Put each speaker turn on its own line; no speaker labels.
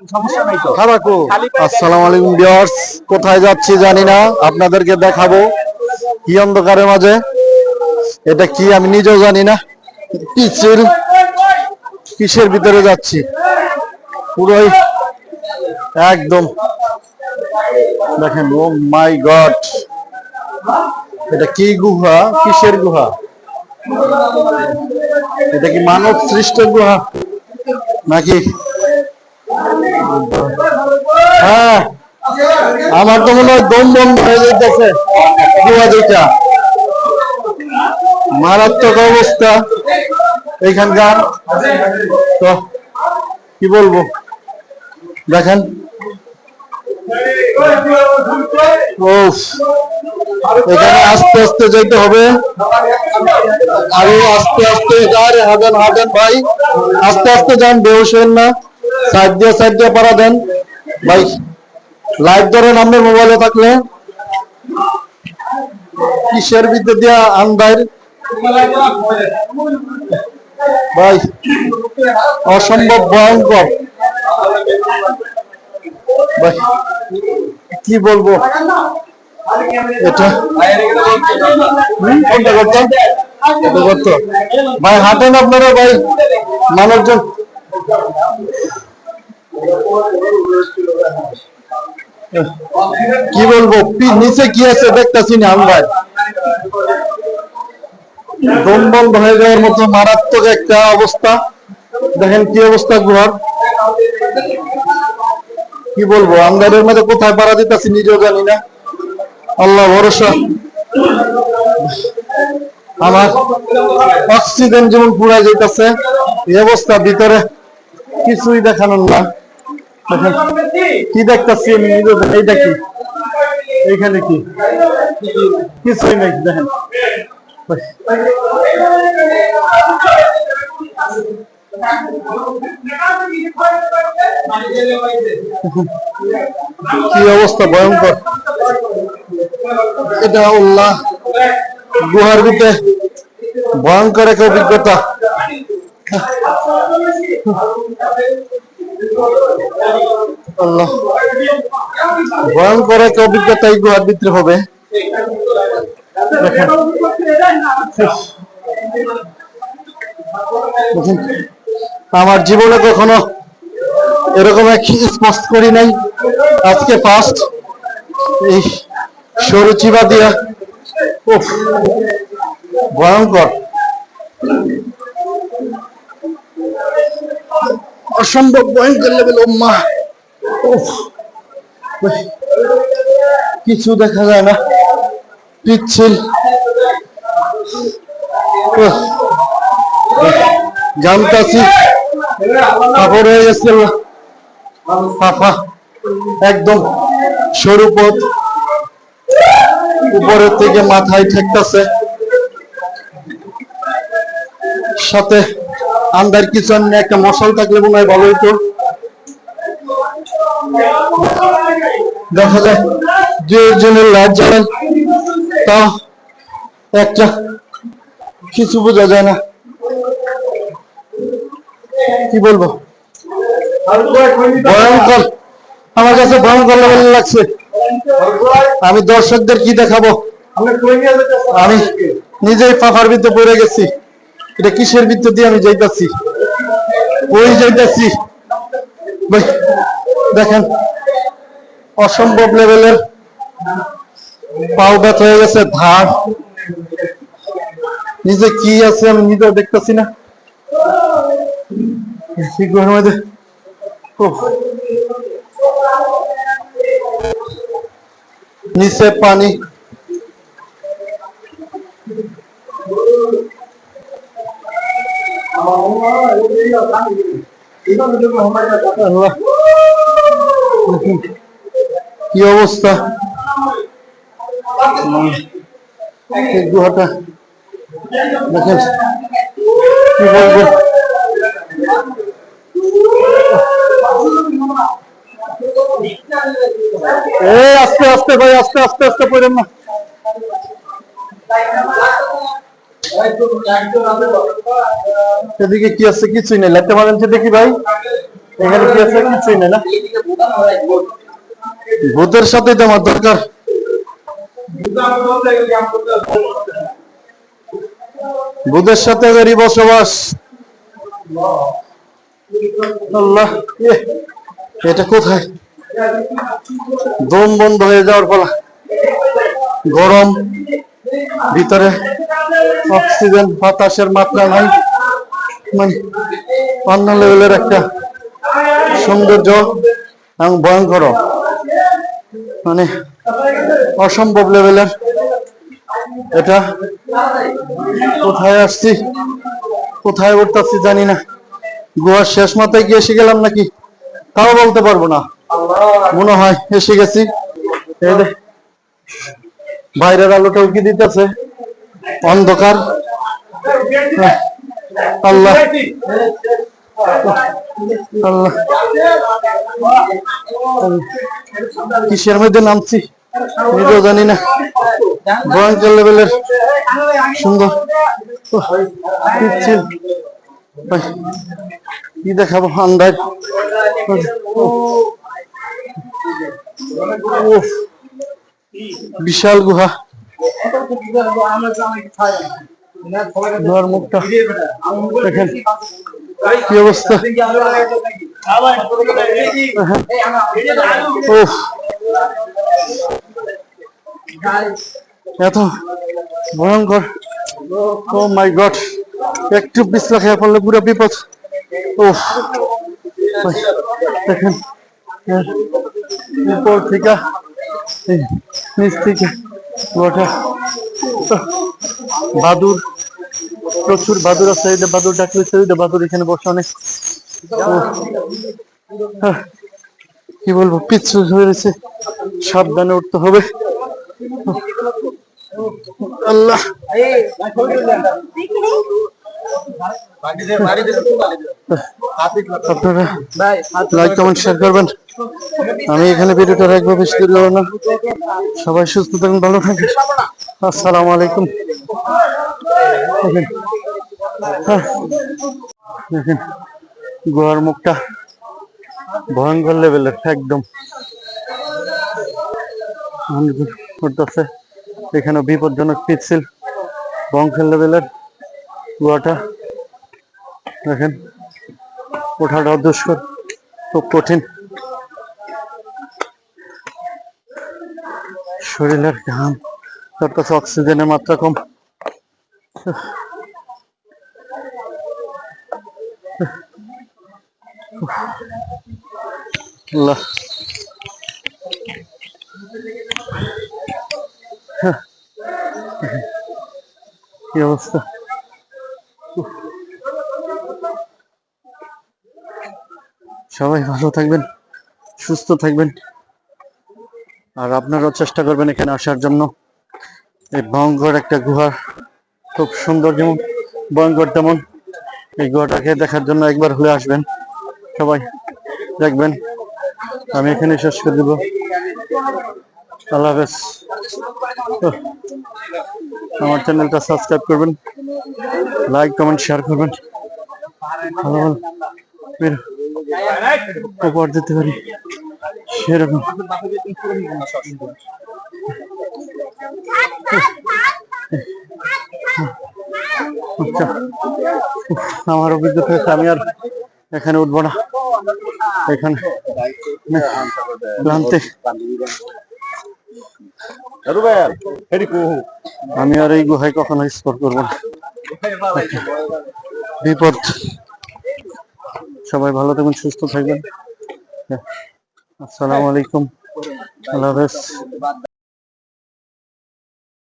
পায়ে
আসসালামু আলাইকুম ভিউয়ার্স কোথায় যাচ্ছি জানি না আপনাদেরকে দেখাবো। কি অন্ধকারের মাঝে। এটা কি আমি নিজেও জানি না। পিছিল কিসের ভিতরে যাচ্ছি? পুরোই একদম। দেখেন ও মাই গড। এটা কি গুহা? কিসের গুহা? এটা কি মানব সৃষ্ট গুহা? নাকি হ্যাঁ আমার তো মনে হয় দম বন্ধ হয়ে যেতেছে দুইটা। মারাত্মক অবস্থা এইখানকার। তো, কি বলব? দেখেন। এখানে আস্তে আস্তে যেতে হবে। আরও আস্তে আস্তে যান হাজান হাজান ভাই। আস্তে আস্তে যান বেউস না। সাইড দিয়ে সাইড দিয়ে পারা দেন। ভাই লাইভ ধরেন আপনার মোবাইলে থাকলে। কিসের ভিতর দিয়া আন্দার ভাই? অসম্ভব ভয়ঙ্কর। ভাই, কি বলব? এটা? কোনটা করতো ভাই, হাঁটেন আপনারা, ভাই। মানুষজন কি বলব? নিচে কি আছে দেখতেছি না আমি ভাই বন্ধ হয়ে যাওয়ার মতো মারাত্মক একটা অবস্থা। দেখেন কি অবস্থা গুহার। কি বলব? আন্দারের মধ্যে কোথায় পাড়া দিতেছি নিজেও জানি না। আল্লাহ ভরসা। আমার অক্সিজেন যেমন পুরা যেতেছে এই অবস্থা ভিতরে কিছুই দেখানোর না। কি দেখতেছি আমি? এইটা কি এইখানে কি? কিছুই নাই, দেখেন। কি অবস্থা, ভয়ঙ্কর। এটা উল্লাহ গুহার ভিতরে ভয়ঙ্কর এক অভিজ্ঞতা। ভয়ঙ্কর এক অভিজ্ঞতা এই গুহার ভিতরে হবে। আমার জীবনে কখনো এরকম এক স্পষ্ট করি নাই। আজকে ফার্স্ট এই সরু দিয়া। ভয়ঙ্কর। অসম্ভব ভয়ঙ্কর লেভেল ও মা কিছু দেখা যায় না। পিচ্ছিল। জানতাছি। কাপড় হয়ে গেছিল পাফা একদম সরু পথ। উপরের থেকে মাথায় ঠেকতেছে। সাথে আন্দার কিচেন একটা মশাল থাকলে মনে হয় ভালো হতো দেখা যায় যে জনের লাইট জ্বালেন, তা একটা কিছু বোঝা যায় না। কি বলব? ভয়ঙ্কর। আমার কাছে ভয়ঙ্কর লেভেল লাগছে। আমি দর্শকদের কি দেখাবো? আমি নিজেই পাখার ভিতরে পড়ে গেছি। এটা কিসের ভিতর দিয়ে আমি যাইতাছি? ওই যাইতাছি? দেখেন, অসম্ভব লেভেলের ব্যথা হয়ে গেছে, ধার। নিজে কি আছে আমি নিজেও দেখতেছি না। মধ্যে নিচে পানি। কি অবস্থা? গুহাটা। দেখেন, কি বলব? এই আস্তে আস্তে ভাই, আস্তে আস্তে আস্তে পড়েন না। এদিকে কি আছে কিছুই নেই। লাগতে পারেন যে দেখি ভাই। এখানে কি আছে কিছুই নেই না? ভূতের সাথে তো আমার দরকার। ভূতের সাথে এবারই বসবাস। আল্লাহ এটা কোথায়? দম বন্ধ হয়ে যাওয়ার ফলা গরম, ভিতরে অক্সিজেন, বাতাসের মাত্রা নাই। অন্য লেভেলের একটা সৌন্দর্য এবং ভয়ঙ্কর। মানে অসম্ভব লেভেলের এটা। কোথায় আসছি? কোথায় উঠতেছি জানি না। গুহার শেষ মাথায় গিয়ে এসে গেলাম নাকি? তাও বলতে পারব না। মনে হয় এসে গেছি। বাইরের আলোটা উকি দিতেছে? অন্ধকার। আল্লাহ। আল্লাহ। কিসের মধ্যে নামছি? নিজেও জানি না। ভয়ঙ্কর লেভেলের সুন্দর। কি দেখাবো? আন্দাজ। বিশাল গুহা। মুখটা কি অবস্থা? এত ভয়ঙ্কর। ও মাই গড একটু পিছলা খেয়ে পড়লে পুরো বিপদ। ও দেখেন উপর থেকে নিচ থেকে বাদুর, প্রচুর বাদুর আছে, এই বাদুর ডাকলে যে বাদুর এখানে বসে অনেক। কি বলব পিছু হয়েছে সাবধানে উঠতে হবে। আল্লাহ। আপনারা শেয়ার করবেন। আমি এখানে ভিডিওটা রাখব, বেশি দেরি না। সবাই সুস্থ থাকুন, ভালো থাকুন। আসসালামু আলাইকুম। দেখেন। দেখেন গোয়ার মুখটা ভয়ঙ্কর লেভেলের, একদম। করতেছে। এখানে বিপজ্জনক পিচ্ছিল ভয়ঙ্কর লেভেলের গোয়াটা দেখেন, ওঠাটাও দুষ্কর, খুব কঠিন। শরীরের ঘাম, তার কাছে অক্সিজেনের মাত্রা কম। কি অবস্থা? সবাই ভালো থাকবেন, সুস্থ থাকবেন। আর আপনারাও চেষ্টা করবেন এখানে আসার জন্য। এই ভয়ঙ্কর একটা গুহা খুব সুন্দর যেমন ভয়ঙ্কর তেমন এই গুহাটাকে দেখার জন্য একবার হলে আসবেন। সবাই দেখবেন। আমি এখানে শেষ করে দেব। আল্লাহ হাফেজ। আমার চ্যানেলটা সাবস্ক্রাইব করবেন, লাইক, কমেন্ট, শেয়ার করবেন। ভালো ভালো। দিতে পারি। সেরকম। আচ্ছা। আমার অভিজ্ঞতা আমি আর এখানে উঠবো না। এখানে ক্লান্তি আমি আর এই গুহায় কখনো স্পর করব না। বিপদ। সবাই ভালো থাকবেন সুস্থ থাকবেন। আসসালামু আলাইকুম। আল্লাহ হাফেজ।